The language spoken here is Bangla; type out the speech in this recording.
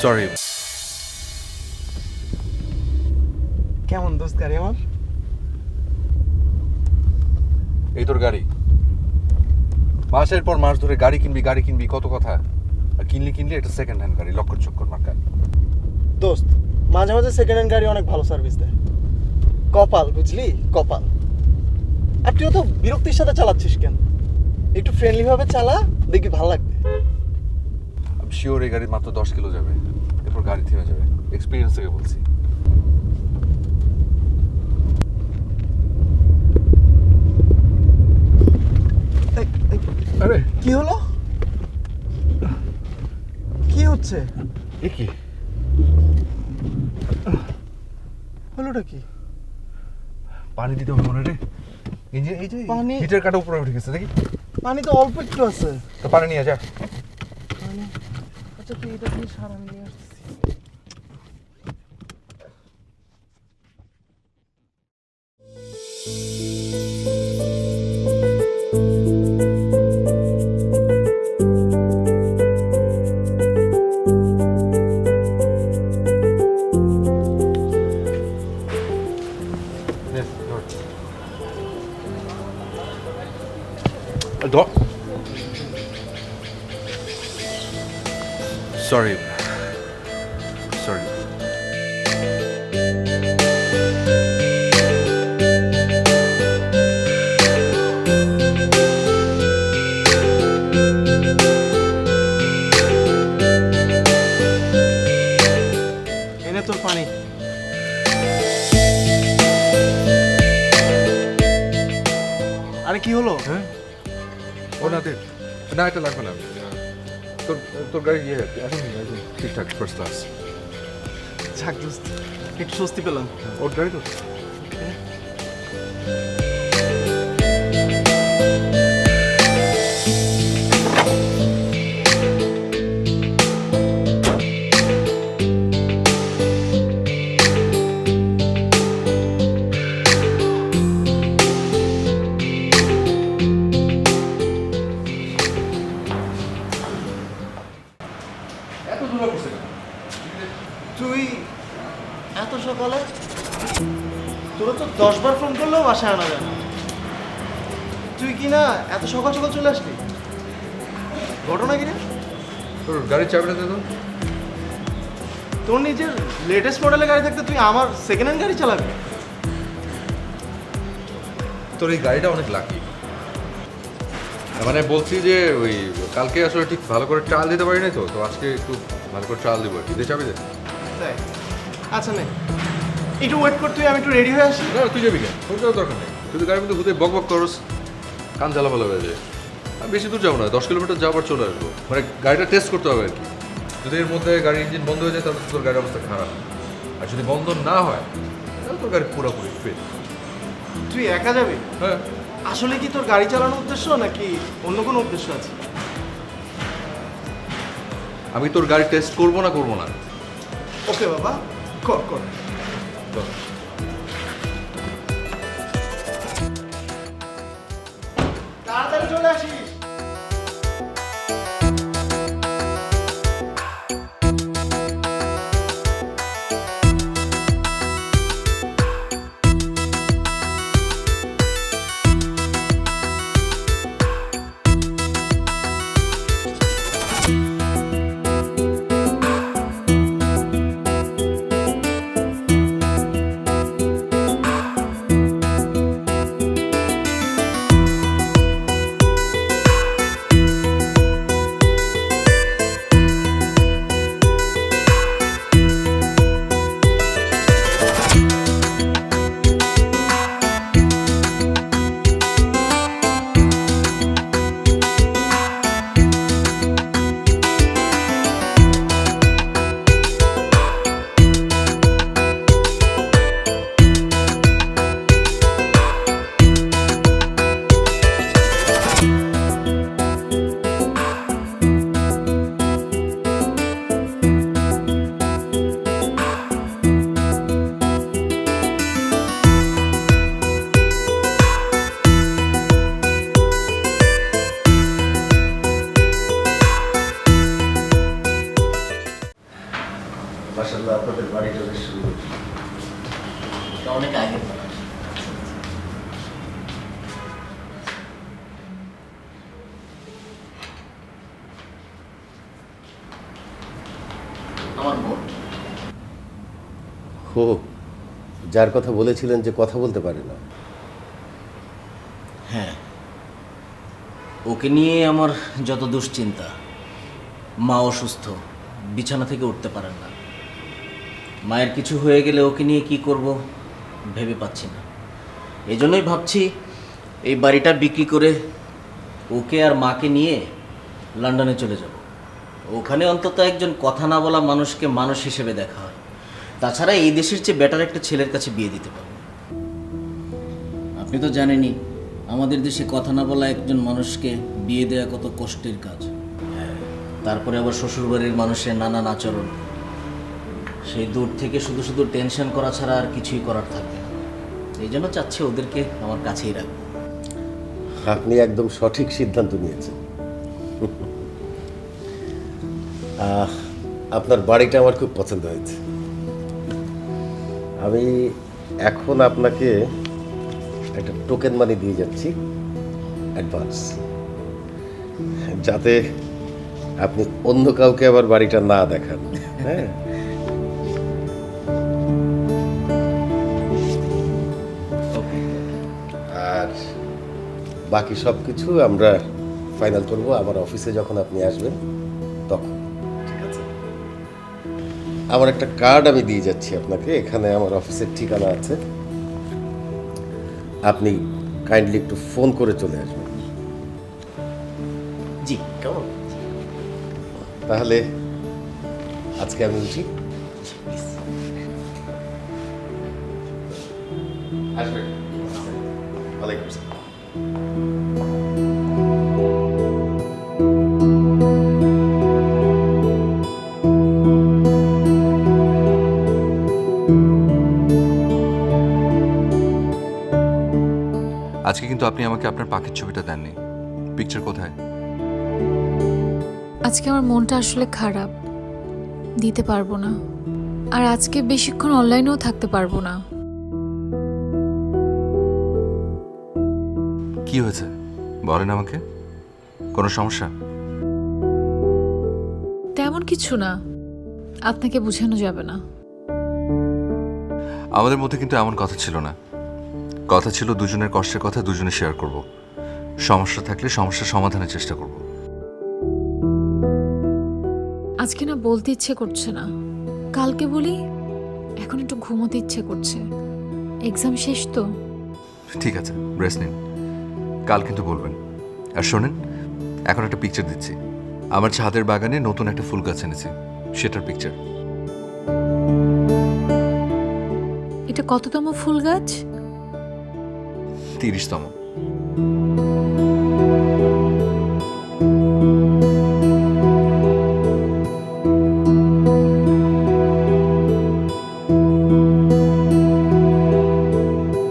সরি কেমন দোস্ত গাড়ি আমার? এই তোর গাড়ি। মাসের পর মাস ধরে গাড়ি কিনবি গাড়ি কিনবি কত কথা? আর কিনলি কিনলি এটা সেকেন্ড হ্যান্ড গাড়ি লক্কর চক্কর মার্কা। দোস্ত মাঝে মাঝে সেকেন্ড হ্যান্ড গাড়ি অনেক ভালো সার্ভিস দেয়। কপাল বুঝলি? কপাল। আর তুইও তো বিরক্তির সাথে চালাচ্ছিস কেন? একটু ফ্রেন্ডলি ভাবে চালা দেখি ভালো লাগবে। আমি শিওর এই গাড়ি মাত্র দশ কিলো যাবে। এরপর গাড়ি থেমে যাবে। এক্সপিরিয়েন্স থেকে বলছি। আরে! কি হলো? কি হচ্ছে? এ কি? হলোটা কি? পানি দিতে হবে মনে রে। ইঞ্জিন এই যে পানি- হিটার কাটা উপরে উঠে গেছে দেখি। পানি তো অল্প একটু আছে। তো পানি নিয়ে যা। পানি আচ্ছা তুই এটা দিয়ে সারা নিয়ে আসছিস সরি সরি এনে তোর পানি আরে কি হলো? হ্যাঁ? ও না দে না এটা লাগবে না তোর তোর গাড়ি ইয়ে এখন ঠিকঠাক ফার্স্ট ক্লাস যাক দোস্ত একটু স্বস্তি পেলাম। ওর গাড়ি তো। এত সকালে? তোরা তো দশ বার ফোন করলেও বাসায় আনা যায় না। তুই কি না এত সকাল সকাল চলে আসলি? ঘটনা কি রে? তোর গাড়ির চাবিটা দে তো। তোর নিজের লেটেস্ট মডেলের গাড়ি থাকতে তুই আমার সেকেন্ড হ্যান্ড গাড়ি চালাবি? তোর এই গাড়িটা অনেক লাকি মানে বলছি যে ওই কালকে আসলে ঠিক ভালো করে ট্রায়াল দিতে পারি নাই তো তো আজকে একটু ভালো করে ট্রায়াল দিব আর কি। দে চাবি দে। তাই আচ্ছা নে একটু ওয়েট কর তুই আমি একটু রেডি হয়ে আসি। না তুই যাবি কেন? তোর যাওয়ার দরকার নেই। তুই তো গাড়ির মধ্যে ঘুরে বক বক করস কান জ্বালা ভালো হয়ে যায় আমি বেশি দূর যাব না দশ কিলোমিটার যাওয়ার চলে আসব। মানে গাড়িটা টেস্ট করতে হবে আর কি। যদি এর মধ্যে গাড়ির ইঞ্জিন বন্ধ হয়ে যায় তাহলে তোর গাড়ির অবস্থা খারাপ। আর যদি বন্ধ না হয় তাহলে তোর গাড়ি পুরোপুরি ফিট তুই একা যাবি? হ্যাঁ। আসলে কি তোর গাড়ি চালানোর উদ্দেশ্য নাকি অন্য কোনো উদ্দেশ্য আছে? আমি তোর গাড়ি টেস্ট করব না করব না। ওকে বাবা। কর কর। তাড়াতাড়ি চলে আসিস বেশ সুন্দর অনেক আগে। আমার বোন হো যার কথা বলেছিলেন যে কথা বলতে পারে না। হ্যাঁ। ওকে নিয়ে আমার যত দুশ্চিন্তা মা অসুস্থ বিছানা থেকে উঠতে পারেন না। মায়ের কিছু হয়ে গেলে ওকে নিয়ে কি করব ভেবে পাচ্ছি না। এই জন্যই ভাবছি এই বাড়িটা বিক্রি করে ওকে আর মাকে নিয়ে লন্ডনে চলে যাব। ওখানে অন্তত একজন কথা না বলা মানুষকে মানুষ হিসেবে দেখা হয়। তাছাড়া এই দেশের চেয়ে বেটার একটা ছেলের কাছে বিয়ে দিতে পারব। আপনি তো জানেনই, আমাদের দেশে কথা না বলা একজন মানুষকে বিয়ে দেওয়া কত কষ্টের কাজ। তারপরে আবার শ্বশুরবাড়ির মানুষের নানান আচরণ। সেই দূর থেকে শুধু শুধু টেনশন করা ছাড়া আর কিছুই করার থাকবে না। এই জন্য চাচ্ছি ওদেরকে আমার কাছেই রাখব। আপনি একদম সঠিক সিদ্ধান্ত নিয়েছেন। আপনার বাড়িটা আমার খুব পছন্দ হয়েছে। আমি এখন আপনাকে একটা টোকেন মানি দিয়ে যাচ্ছি অ্যাডভান্স যাতে আপনি অন্য কাউকে আবার বাড়িটা না দেখান হ্যাঁ? বাকি সব কিছু আমরা ফাইনাল করব। আমার অফিসে যখন আপনি আসবেন তখন। ঠিক আছে? আমার একটা কার্ড আমি দিয়ে যাচ্ছি আপনাকে। এখানে আমার অফিসের ঠিকানা আছে। আপনি কাইন্ডলি একটু ফোন করে চলে আসবেন। জি কেমন তাহলে আজকে আমি উঠি। আসবেন। ওয়ালাইকুম আসসালাম আজকে কিন্তু আপনি আমাকে আপনার পাখির ছবিটা দেননি। পিকচার কোথায়? আজকে আমার মনটা আসলে খারাপ। দিতে পারব না। আর আজকে বেশিক্ষণ অনলাইনেও থাকতে পারব না। কি হয়েছে? বলেন আমাকে। কোনো সমস্যা? তেমন কিছু না। আপনাকে বোঝানো যাবে না। আমাদের মধ্যে কিন্তু এমন কথা ছিল না। কথা ছিল দুজনের কষ্টের কথা দুজনে শেয়ার করব। সমস্যা থাকলে সমস্যার সমাধানের চেষ্টা করব। আজকে না বলতে ইচ্ছে করছে না। কালকে বলি এখন একটু ঘুমোতে ইচ্ছে করছে। এক্সাম শেষ তো? ঠিক আছে রেস্ট নিন। কাল কিন্তু বলবেন। আর শোনেন এখন একটা পিকচার দিচ্ছি। আমার ছাদের বাগানে নতুন একটা ফুল গাছ এনেছি। সেটার পিকচার এটা কততম ফুল গাছ? ter estômago.